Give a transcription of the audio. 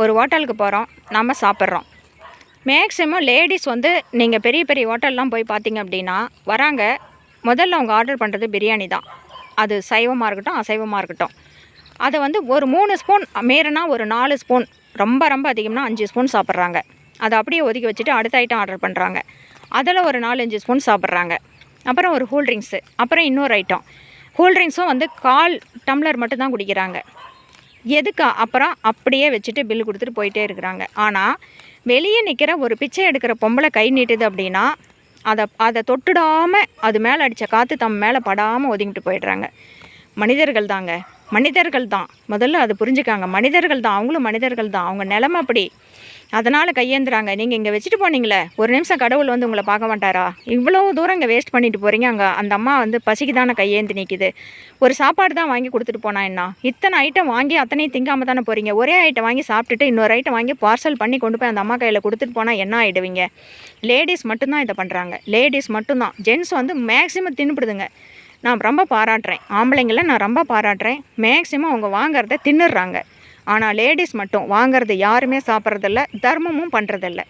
ஒரு ஹோட்டலுக்கு போகிறோம் நம்ம சாப்பிட்றோம். மேக்ஸிமம் லேடிஸ் வந்து நீங்கள் பெரிய பெரிய ஹோட்டல்லாம் போய் பார்த்தீங்க அப்படின்னா வராங்க. முதல்ல அவங்க ஆர்டர் பண்ணுறது பிரியாணி தான். அது சைவமாக இருக்கட்டும் அசைவமாக இருக்கட்டும். அதை வந்து ஒரு மூணு ஸ்பூன் மீறினா ஒரு நாலு ஸ்பூன் ரொம்ப ரொம்ப அதிகம்னா அஞ்சு ஸ்பூன் சாப்பிட்றாங்க. அதை அப்படியே ஒதுக்கி வச்சுட்டு அடுத்த ஐட்டம் ஆர்டர் பண்ணுறாங்க அதில் ஒரு நாலஞ்சு ஸ்பூன் சாப்பிட்றாங்க. அப்புறம் ஒரு கூல்ட்ரிங்க்ஸு அப்புறம் இன்னொரு ஐட்டம் கூல்ட்ரிங்க்ஸும் வந்து கால் டம்ளர் மட்டும் தான் குடிக்கிறாங்க. எதுக்கு? அப்புறம் அப்படியே வச்சுட்டு பில் கொடுத்துட்டு போயிட்டே இருக்கிறாங்க. ஆனால் வெளியே நிற்கிற ஒரு பிச்சை எடுக்கிற பொம்பளை கை நீட்டுது அப்படின்னா அதை அதை தொட்டுடாமல் அது மேலே அடித்த காற்று தம் மேலே படாமல் ஒதுங்கிட்டு போயிடுறாங்க. மனிதர்கள் தாங்க. மனிதர்கள் தான். முதல்ல அது புரிஞ்சுக்காங்க. மனிதர்கள் தான். அவங்களும் மனிதர்கள் தான். அவங்க நிலமை அப்படி. அதனால் கையேந்துறாங்க. நீங்கள் இங்கே வச்சுட்டு போனீங்களே ஒரு நிமிஷம் கடவுள் வந்து உங்களை பார்க்க மாட்டாரா? இவ்வளோ தூரம் இங்கே வேஸ்ட் பண்ணிட்டு போகிறீங்க அங்கே. அந்த அம்மா வந்து பசிக்கு தானே கையேந்து நிற்கிது ஒரு சாப்பாடு தான் வாங்கி கொடுத்துட்டு போனா என்ன? இத்தனை ஐட்டம் வாங்கி அத்தனையும் திங்காமல் தானே போகிறீங்க ஒரே ஐட்டம் வாங்கி சாப்பிட்டுட்டு இன்னொரு ஐட்டம் வாங்கி பார்சல் பண்ணி கொண்டு போய் அந்த அம்மா கையில் கொடுத்துட்டு போனால் என்ன ஆகிடுவீங்க லேடிஸ் மட்டும்தான் இதை பண்ணுறாங்க லேடிஸ் மட்டும்தான் ஜென்ஸ் வந்து மேக்ஸிமம் தின்னுப்படுதுங்க நான் ரொம்ப பாராட்டுறேன். ஆம்பளைங்களை நான் ரொம்ப பாராட்டுறேன். மேக்ஸிமம் அவங்க வாங்குறத தின்னுடுறாங்க. ஆனால் லேடிஸ் மட்டும் வாங்கிறது யாருமே சாப்பிட்றதில்ல தர்மமும் பண்ணுறதில்ல